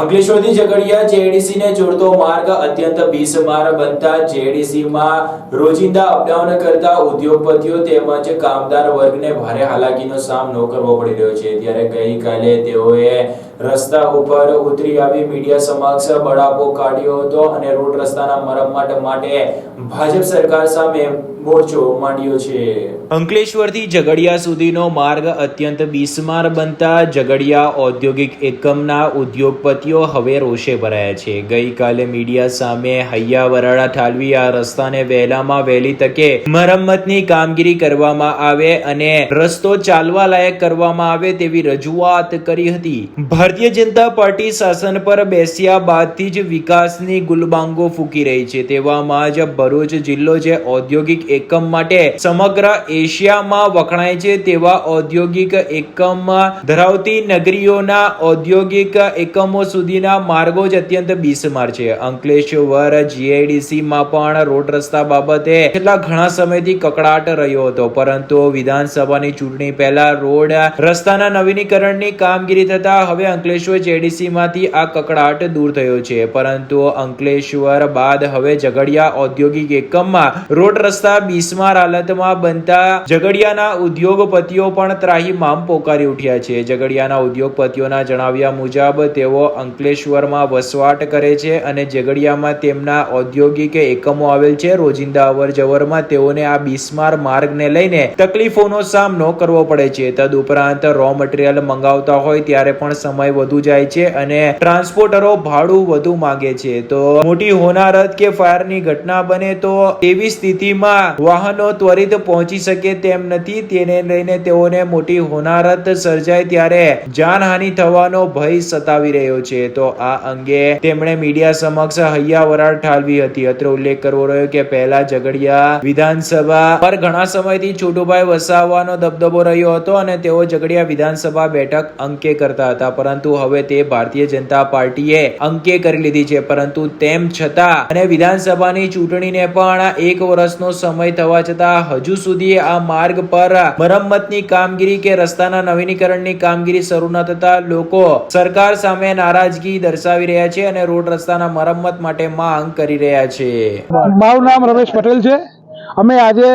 અંકલેશ્વરથી Jhagadia JDC ને જોડતો માર્ગ અત્યંત બિસ્માર બનતા JDC માં રોજિંદા અપડાઉન કરતા ઉદ્યોગપતિઓ તેમજ કામદાર વર્ગને ભારે હાલાકીનો સામનો કરવો પડી રહ્યો છે. ત્યારે ગઈકાલે તેઓએ રસ્તા ઉપર ઉતરી આવી મીડિયા સમક્ષ બળાપો કાઢ્યો હતો અને રોડ રસ્તાના મરમત માટે ભાજપ સરકાર સામે મોરચો માંડ્યો છે. અંકલેશ્વરથી ઝઘડિયા સુધીનો માર્ગ અત્યંત બિસ્માર બનતા ઝઘડિયા ઔદ્યોગિક એકમના ઉદ્યોગપતિઓ હવે રોષે ભરાયા છે. ગઈકાલે મીડિયા સામે હૈયા વરાળા ઠાલવી આ રસ્તાને વહેલામાં વહેલી તકે મરમ્મતની કામગીરી કરવામાં આવે અને રસ્તો ચાલવા લાયક કરવામાં આવે તેવી રજૂઆત કરી હતી. ભારતીય જનતા પાર્ટી શાસન પર બેસ્યા બાદથી જ વિકાસની ગુલબાંગો ફૂકી રહી છે. તેવામાં જ ભરૂચ જિલ્લો જે ઔદ્યોગિક એકમ માટે સમગ્ર એશિયામાં વખણાય છે, તેવા ઔદ્યોગિક એકમ ધરાવતી નગરીઓના ઔદ્યોગિક એકમો સુધીના માર્ગો જ અત્યંત બિસ્માર છે. અંકલેશ્વર જીઆઈડીસીમાં પણ રોડ રસ્તા બાબતે કેટલા ઘણા સમયથી કકડાટ રહ્યો હતો. પરંતુ વિધાનસભાની ચૂંટણી પહેલા રોડ રસ્તાના નવીનીકરણની કામગીરી થતા હવે અંકલેશ્વર જેડીસીમાંથી આ કકડાટ દૂર થયો છે. પરંતુ અંકલેશ્વર બાદ હવે ઝઘડિયા ઔદ્યોગિક એકમમાં રોડ રસ્તા બિસ્માર હાલતમાં બનતા ઝઘડિયાના ઉદ્યોગપતિઓ પણ ત્રાહીમામ પોકારી ઉઠ્યા છે. ઝઘડિયાના ઉદ્યોગપતિઓના જણાવ્યા મુજબ, તેઓ અંકલેશ્વરમાં વસવાટ કરે છે અને ઝઘડિયામાં તેમના ઔદ્યોગિક એકમો આવેલ છે. રોજિંદા અવર જવરમાં તેઓને આ બિસ્માર માર્ગને લઈને તકલીફોનો સામનો કરવો પડે છે. તદુપરાંત રો મટીરિયલ મંગાવતા હોય ત્યારે પણ સમય વધુ જાય છે અને ટ્રાન્સપોર્ટરો ભાડું વધુ માંગે છે. તો મોટી હોનારત કે ફાયરની ઘટના બને તો એવી સ્થિતિમાં વાહનો ત્વરિત પહોંચી શકે તેમ નથી. તેને લઈને તેઓને મોટી હોનારત સર્જાય ત્યારે જાનહાનિ થવાનો ભય સતાવી રહ્યો છે. તો આ અંગે તેમણે મીડિયા સમક્ષ હૈયા વરાળ ઠાલવી હતી. અત્રે ઉલ્લેખ કરવો રહ્યો કે પહેલા ઝઘડિયા વિધાનસભા પર ઘણા સમયથી છોટુભાઈ વસાવાનો દબદબો રહ્યો હતો અને તેઓ ઝઘડિયા વિધાનસભા બેઠક અંકે કરતા હતા. પરંતુ હવે તે ભારતીય જનતા પાર્ટીએ અંકે કરી લીધી છે. પરંતુ તેમ છતાં અને વિધાનસભાની ચૂંટણીને પણ એક વર્ષનો સમય થવા છતાં હજુ સુધી આ માર્ગ પર મરમ્મતની કામગીરી કે રસ્તાના નવીનીકરણની કામગીરી શરૂ ન થતા લોકો સરકાર સામે નારાજગી દર્શાવી રહ્યા છે અને રોડ રસ્તાના મરમ્મત માટે માંગ કરી રહ્યા છે. મારું નામ રમેશ પટેલ છે. અમે આજે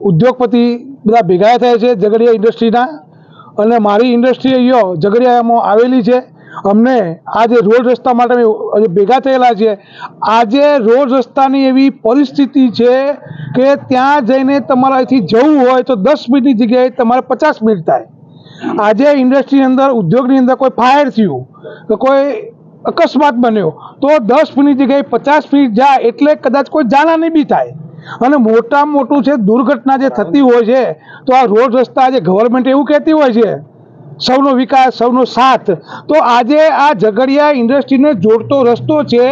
ઉદ્યોગપતિ બધા ભેગા થયા છે ઝઘડિયા ઇન્ડસ્ટ્રીના. અને મારી ઇન્ડસ્ટ્રી અહીંયા ઝઘડિયામાં આવેલી છે. અમને આજે રોડ રસ્તા માટે અમે ભેગા થયેલા છે આજે રોડ રસ્તાની એવી પરિસ્થિતિ છે કે ત્યાં જઈને તમારે અહીંથી જવું હોય તો દસ મિનિટની જગ્યાએ તમારે પચાસ મિનિટ થાય. આજે ઇન્ડસ્ટ્રીની અંદર, ઉદ્યોગની અંદર કોઈ ફાયર થયું, કે કોઈ અકસ્માત બન્યો, તો દસ મિનિટ જગ્યાએ પચાસ મિનિટ જાય એટલે કદાચ કોઈ જાનહાની બી થાય. અને મોટામાં મોટું છે, દુર્ઘટના જે થતી હોય છે, તો આ રોડ રસ્તા આજે ગવર્મેન્ટ એવું કહેતી હોય છે, સૌનો વિકાસ, સૌનો સાથ, તો આજે આ ઝઘડિયા ઇન્ડસ્ટ્રીને જોડતો રસ્તો છે,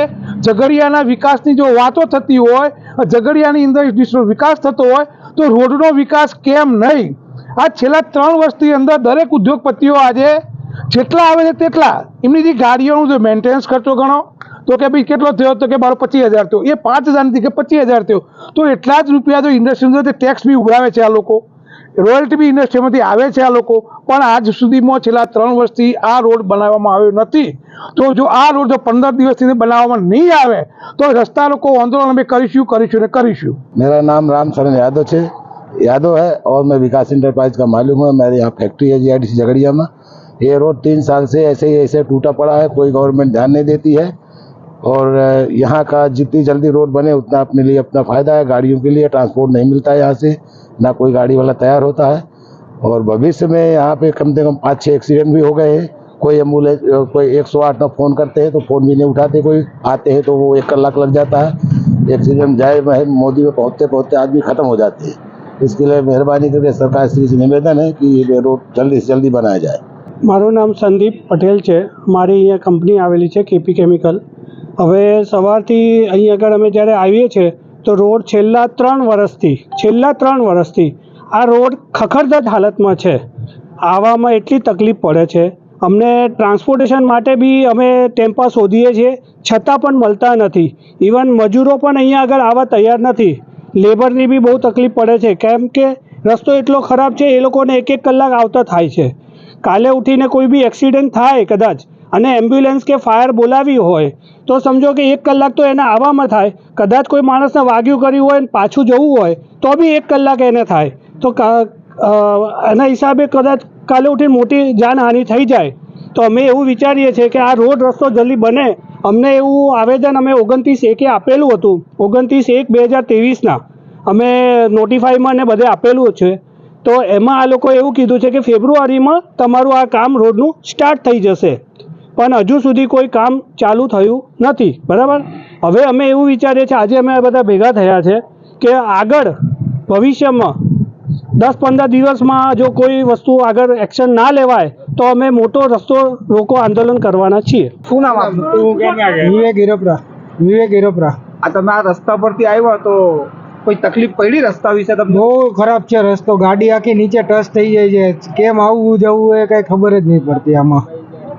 ઝઘડિયાના વિકાસની જો વાતો થતી હોય, ઝઘડિયાની ઇન્ડસ્ટ્રીનો વિકાસ થતો હોય, તો રોડનો વિકાસ કેમ નહીં? આ છેલ્લા ત્રણ વર્ષની અંદર દરેક ઉદ્યોગપતિઓ આજે જેટલા આવે છે તેટલા. એમની જે ગાડીઓનું જે મેન્ટેનન્સ ખર્ચો ગણો તો કે ભાઈ કેટલો થયો તો કે મારો પચીસ હજાર થયો એ પાંચ હજારની કે પચીસ હજાર થયો તો એટલા જ રૂપિયા જો ઇન્ડસ્ટ્રીમાં તે ટેક્સ બી ઉઘરાવે છે આ લોકો રોયલ્ટી બી ઇન્ડસ્ટ્રીમાંથી આવે છે આ લોકો પણ આજ સુધીમાં છેલ્લા ત્રણ વર્ષથી આ રોડ બનાવવામાં આવ્યો નથી તો જો આ રોડ જો પંદર દિવસથી બનાવવામાં નહીં આવે તો રસ્તા લોકો આંદોલન અમે કરીશું કરીશું ને કરીશું मेरा नाम राम शरण यादव છે यादव है और मैं विकास इंटरप्राइज का मालूम है मेरे यहाँ फैक्ट्री है जी झगड़िया में ये रोड तीन साल से ऐसे ही ऐसे टूटा पड़ा है कोई गवर्नमेंट ध्यान नहीं देती है और यहाँ का जितनी जल्दी रोड बने उतना अपने लिए अपना फ़ायदा है गाड़ियों के लिए ट्रांसपोर्ट नहीं मिलता है यहाँ से ना कोई गाड़ी वाला तैयार होता है और भविष्य में यहाँ पे कम से कम पाँच छः एक्सीडेंट भी हो गए हैं कोई एम्बुलेंस कोई एक सौ आठ तक फ़ोन करते हैं तो फ़ोन भी नहीं उठाते कोई आते हैं तो वो एक कलाक लग जाता है एक्सीडेंट जाए वह मोदी में पहुँचते पहुँचते आदमी ख़त्म हो जाते हैं इसके लिए मेहरबानी करके सरकार श्री से निवेदन है कि ये रोड जल्दी से जल्दी बनाया जाए મારું નામ સંદીપ પટેલ છે મારી અહીંયા કંપની આવેલી છે કેપી કેમિકલ હવે સવારથી અહીં આગળ અમે જ્યારે આવીએ છીએ, તો રોડ છેલ્લા ત્રણ વર્ષથી છેલ્લા ત્રણ વર્ષથી આ રોડ ખખડધજ હાલતમાં છે. આવવામાં એટલી તકલીફ પડે છે. અમને ટ્રાન્સપોર્ટેશન માટે બી અમે ટેમ્પા શોધીએ છીએ, છતાં પણ મળતા નથી. ઇવન મજૂરો પણ અહીંયા આગળ આવવા તૈયાર નથી. લેબરની બી બહુ તકલીફ પડે છે. કેમ કે રસ્તો એટલો ખરાબ છે, એ લોકોને એક એક કલાક આવતા થાય છે. કાલે ઉઠીને કોઈ બી એક્સિડન્ટ થાય કદાચ અને એમ્બ્યુલન્સ કે ફાયર બોલાવી હોય, તો સમજો કે એક કલાક તો એને આવવામાં થાય. કદાચ કોઈ માણસને વાગ્યું કર્યું હોય ને પાછું જવું હોય, તો બી એક કલાક એને થાય. તો એના હિસાબે કદાચ કાલે ઉઠીને મોટી જાનહાનિ થઈ જાય. તો અમે એવું વિચારીએ છીએ કે આ રોડ રસ્તો જલ્દી બને. અમને એવું આવેદન અમે ઓગણત્રીસ એકે આપેલું હતું. ઓગણત્રીસ એક બે હજાર ત્રેવીસના. અમે નોટિફાઈમાં ને બધે આપેલું છે. તો એમાં આ લોકોએ એવું કીધું છે કે ફેબ્રુઆરીમાં તમારું આ કામ રોડનું સ્ટાર્ટ થઈ જશે. પણ હજુ સુધી કોઈ કામ ચાલુ થયું નથી બરાબર? હવે અમે એવું વિચારીએ છીએ આજે અમે બધા ભેગા થયા છે કે આગળ ભવિષ્યમાં દસ પંદર દિવસમાં જો કોઈ વસ્તુ આગળ એક્શન ના લેવાય તો અમે મોટો રસ્તો રોકો આંદોલન કરવાના છીએ. શું નામ આપનું? વિવેક હિરોપરા વિવેક હિરોપરા. આ તમે આ રસ્તા પરથી આવ્યા તો કોઈ તકલીફ પડી રસ્તા વિશે તમને? બહુ ખરાબ છે રસ્તો ગાડી આખી નીચે ટચ થઈ જાય છે. કેમ આવવું જવું એ કઈ ખબર જ નહીં પડતી આમાં.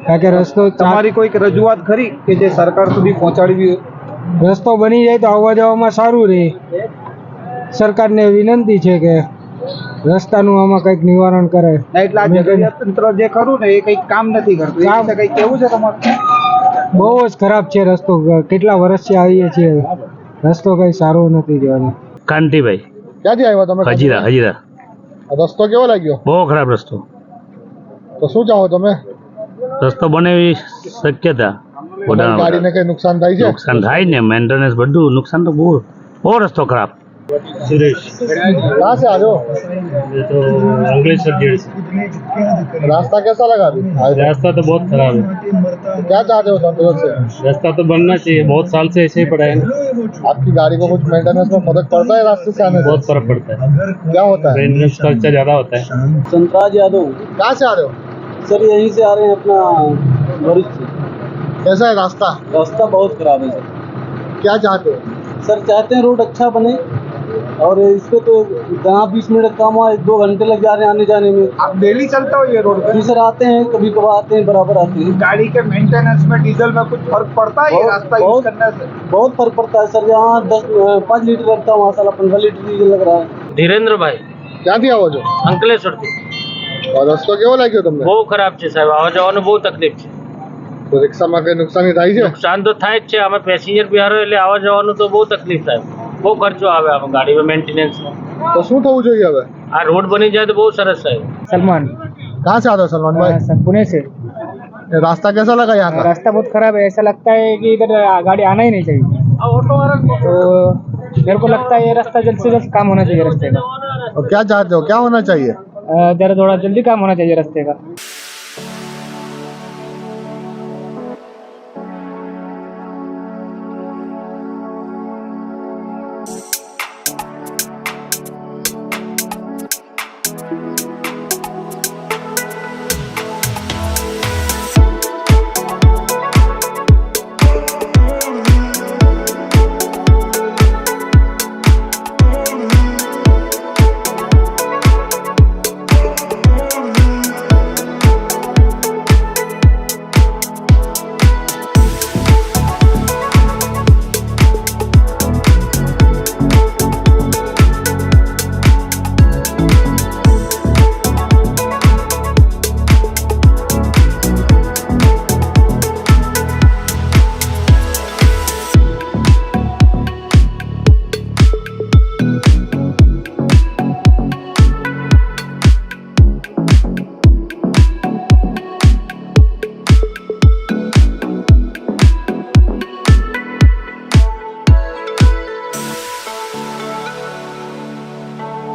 કારણ કે રસ્તો તમારી કોઈક રજૂઆત ખરી કે જે સરકાર સુધી પહોંચાડવી રસ્તો બની જાય તો આવવા જવામાં સારું રહે. સરકારને વિનંતી છે કે રસ્તાનું આમાં કંઈક નિવારણ કરે. એટલે આ તંત્ર જે ખરું ને એ કંઈક કામ નથી કરતું. કામ- કંઈક કેવું છે તમારું? બહુ જ ખરાબ છે રસ્તો. કેટલા વર્ષથી આવીએ છીએ. રસ્તો કંઈ સારો નથી જવાનો. કાંતિભાઈ. ક્યાંથી આવ્યા તમે? હજીરા હજીરા. રસ્તો કેવો લાગ્યો? બહુ ખરાબ રસ્તો. તો શું ચાહો તમે? રસ્તો બને એવી શક્યતા વધારે ગાડીને કઈ નુકસાન થાય છે નુકસાન થાય ને મેન્ટેનન્સ બધું નુકસાન તો બહુ બહુ રસ્તો ખરાબ સુરેશ कहाँ से आ रहे हो ये तो अंग्लेश्वर जेल से रास्ता कैसा लगा अभी रास्ता तो बहुत खराब है क्या चाहते हो संतोष से रास्ता तो बनना चाहिए बहुत साल से ऐसे ही पड़ा है ना आपकी गाड़ी को कुछ मेंटेनेंस में फर्क पड़ता है रास्ते से आने बहुत फर्क पड़ता है से क्या होता है मेंटेनेंस खर्चा ज़्यादा होता है संतराज यादव कहाँ से आ रहे हो सर यहीं से आ रहे हैं अपना भरूच कैसा है रास्ता? रास्ता बहुत खराब है सर। क्या चाहते हैं? सर चाहते हैं रोड अच्छा बने और इस पर तो जहाँ बीस मिनट काम हुआ दो घंटे लग जा रहे हैं आने जाने में। आप डेली चलते हो ये रोड जी सर आते हैं कभी कभार आते हैं बराबर आते हैं। गाड़ी के मेंटेनेंस में डीजल में कुछ फ़र्क पड़ता है रास्ता यूज़ करने से? बहुत फ़र्क पड़ता है सर। यहाँ दस पाँच लीटर लगता है वहाँ साला पंद्रह लीटर डीजल लग रहा है। धीरेन्द्र भाई। क्या दिया वो जो? अंकलेश्वर थी और રસ્તો કેવો લાગ્યો તમને બહુ ખરાબ છે સાહેબ આવવા જવાનું બહુ તકલીફ છે તો રિક્ષામાં કઈ નુકસાની થાય છે નુકસાન તો થાય જ છે અમે પેસેન્જર બિહારો એટલે આવવા જવાનું તો બહુ તકલીફ થાય બહુ ખર્ચો આવે આમાં ગાડીમાં મેન્ટેનન્સમાં તો શું થવું જોઈએ હવે આ રોડ બની જાય તો બહુ સરસ થાય सलमान कहाँ से आ रहे हो सलमान भाई पुणे से ये रास्ता कैसा लगा यहाँ का रास्ता बहुत खराब है ऐसा लगता है कि इधर गाड़ी आना ही नहीं चाहिए तो मेरे को लगता है ये रास्ता जल्द से जल्द काम होना चाहिए रास्ते का और क्या चाहते हो क्या होना चाहिए जरा थोड़ा जल्दी काम होना चाहिए रास्ते का?